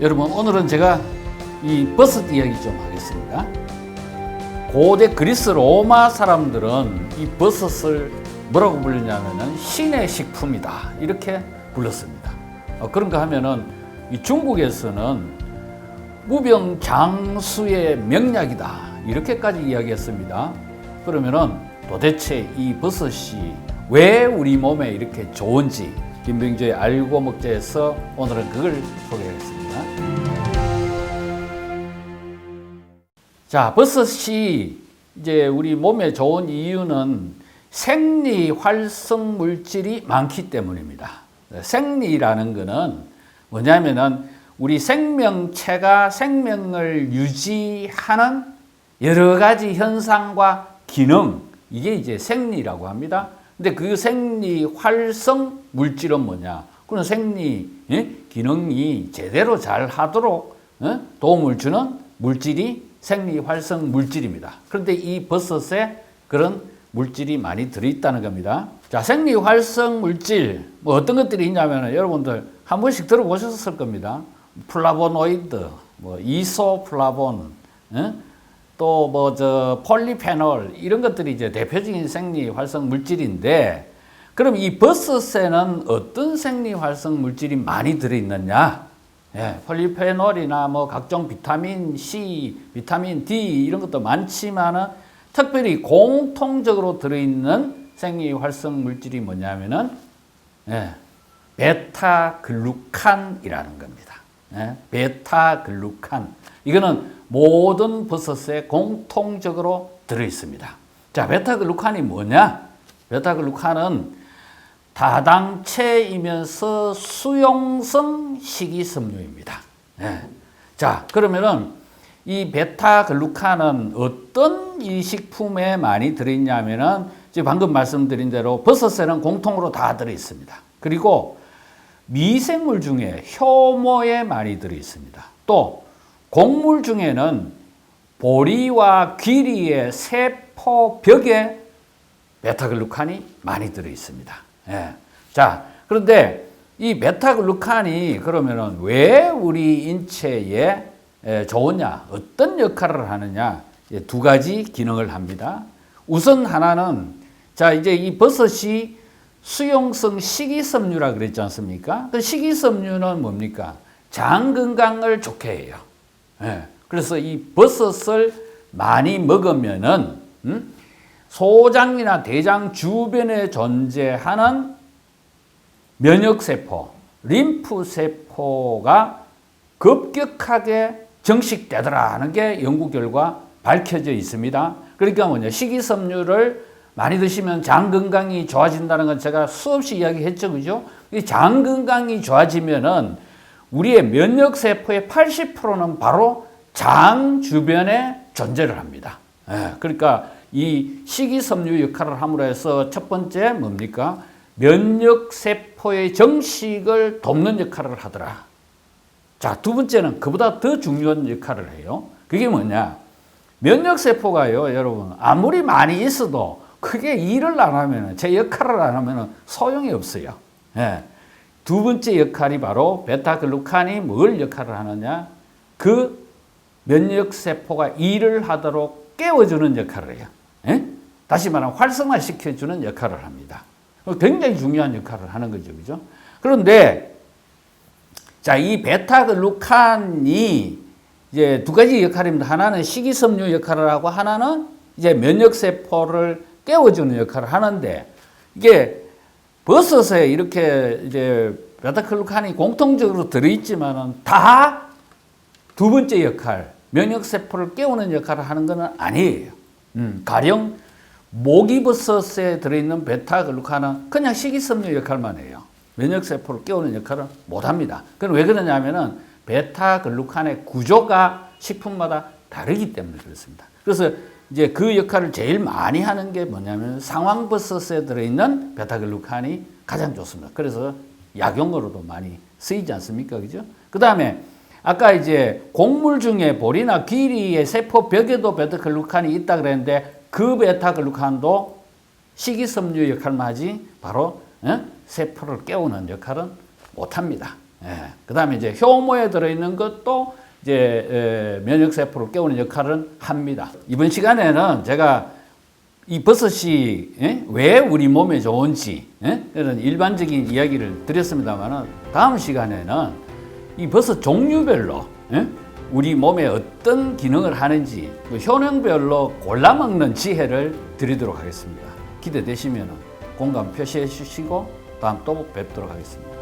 여러분 오늘은 제가 이 버섯 이야기 좀 하겠습니다. 고대 그리스 로마 사람들은 이 버섯을 뭐라고 불리냐면은 신의 식품이다 이렇게 불렀습니다. 어, 그런가 하면은 이 중국에서는 무병장수의 명약이다 이렇게까지 이야기했습니다. 그러면은 도대체 이 버섯이 왜 우리 몸에 이렇게 좋은지 김병주의 알고 먹자에서 오늘은 그걸 소개하겠습니다. 자, 버섯이 이제 우리 몸에 좋은 이유는 생리 활성 물질이 많기 때문입니다. 생리라는 것은 뭐냐면은 우리 생명체가 생명을 유지하는 여러 가지 현상과 기능, 이게 이제 생리라고 합니다. 근데 그 생리 활성 물질은 뭐냐? 그런 생리 예? 기능이 제대로 잘 하도록 예? 도움을 주는 물질이 생리 활성 물질입니다. 그런데 이 버섯에 그런 물질이 많이 들어있다는 겁니다. 자, 생리 활성 물질, 뭐 어떤 것들이 있냐면 여러분들 한 번씩 들어보셨을 겁니다. 플라보노이드, 뭐 이소플라본, 예? 또 뭐 저 폴리페놀 이런 것들이 이제 대표적인 생리 활성 물질인데 그럼 이 버섯에는 어떤 생리 활성 물질이 많이 들어 있느냐? 예, 폴리페놀이나 뭐 각종 비타민 C, 비타민 D 이런 것도 많지만은 특별히 공통적으로 들어 있는 생리 활성 물질이 뭐냐면은 예, 베타글루칸이라는 겁니다. 예, 베타글루칸. 이거는 모든 버섯에 공통적으로 들어 있습니다. 자, 베타글루칸이 뭐냐? 베타글루칸은 다당체이면서 수용성 식이섬유입니다. 예. 자, 그러면은 이 베타글루칸은 어떤 이 식품에 많이 들어있냐면은 지금 방금 말씀드린 대로 버섯에는 공통으로 다 들어 있습니다. 그리고 미생물 중에 많이 들어 있습니다. 또 곡물 중에는 보리와 귀리의 세포벽에 베타글루칸이 많이 들어 있습니다. 예. 자, 그런데 이 베타글루칸이 그러면은 왜 우리 인체에 좋으냐, 어떤 역할을 하느냐, 두 가지 기능을 합니다. 우선 하나는 자, 이제 이 버섯이 수용성 식이섬유라 그랬지 않습니까? 그 식이섬유는 뭡니까? 장 건강을 좋게 해요. 예. 그래서 이 버섯을 많이 먹으면은 음? 소장이나 대장 주변에 존재하는 면역세포, 림프세포가 급격하게 정식되더라 하는 게 연구 결과 밝혀져 있습니다. 그러니까 뭐냐, 식이섬유를 많이 드시면 장 건강이 좋아진다는 건 제가 수없이 이야기했죠, 그죠? 이 장 건강이 좋아지면은 우리의 면역 세포의 80%는 바로 장 주변에 존재를 합니다. 예, 그러니까 이 식이섬유 역할을 함으로 해서 첫 번째 뭡니까? 면역 세포의 정식을 돕는 역할을 하더라. 자, 두 번째는 그보다 더 중요한 역할을 해요. 그게 뭐냐? 면역 세포가요, 여러분, 아무리 많이 있어도 크게 일을 안 하면, 제 역할을 안 하면 소용이 없어요. 예. 두 번째 역할이 바로 베타글루칸이 뭘 역할을 하느냐? 그 면역세포가 일을 하도록 깨워주는 역할을 해요. 예? 다시 말하면 활성화시켜주는 역할을 합니다. 굉장히 중요한 역할을 하는 거죠. 그죠? 그런데, 자, 이 베타글루칸이 이제 두 가지 역할입니다. 하나는 식이섬유 역할을 하고 하나는 이제 면역세포를 깨워주는 역할을 하는데 이게 버섯에 이렇게 이제 베타글루칸이 공통적으로 들어있지만은 다 두 번째 역할, 면역세포를 깨우는 역할을 하는 것은 아니에요. 음, 가령 모기버섯에 들어있는 베타글루칸은 그냥 식이섬유 역할만 해요. 면역세포를 깨우는 역할은 못합니다. 그럼 왜 그러냐면은 베타글루칸의 구조가 식품마다 다르기 때문에 그렇습니다. 그래서 이제 그 역할을 제일 많이 하는 게 뭐냐면 상황버섯에 들어있는 베타글루칸이 가장 좋습니다. 그래서 약용으로도 많이 쓰이지 않습니까? 그죠? 그 다음에 아까 이제 곡물 중에 보리나 귀리의 세포 벽에도 베타글루칸이 있다 그랬는데 그 베타글루칸도 식이섬유 역할만 하지 바로 어? 세포를 깨우는 역할은 못합니다. 예. 그다음에 이제 효모에 들어있는 것도 이제 에, 면역 세포를 깨우는 역할을 합니다. 이번 시간에는 제가 이 버섯이 예? 왜 우리 몸에 좋은지 예? 이런 일반적인 이야기를 드렸습니다만은 다음 시간에는 이 버섯 종류별로 예? 우리 몸에 어떤 기능을 하는지 그 효능별로 골라 먹는 지혜를 드리도록 하겠습니다. 기대되시면 공감 표시해 주시고 다음 또 뵙도록 하겠습니다.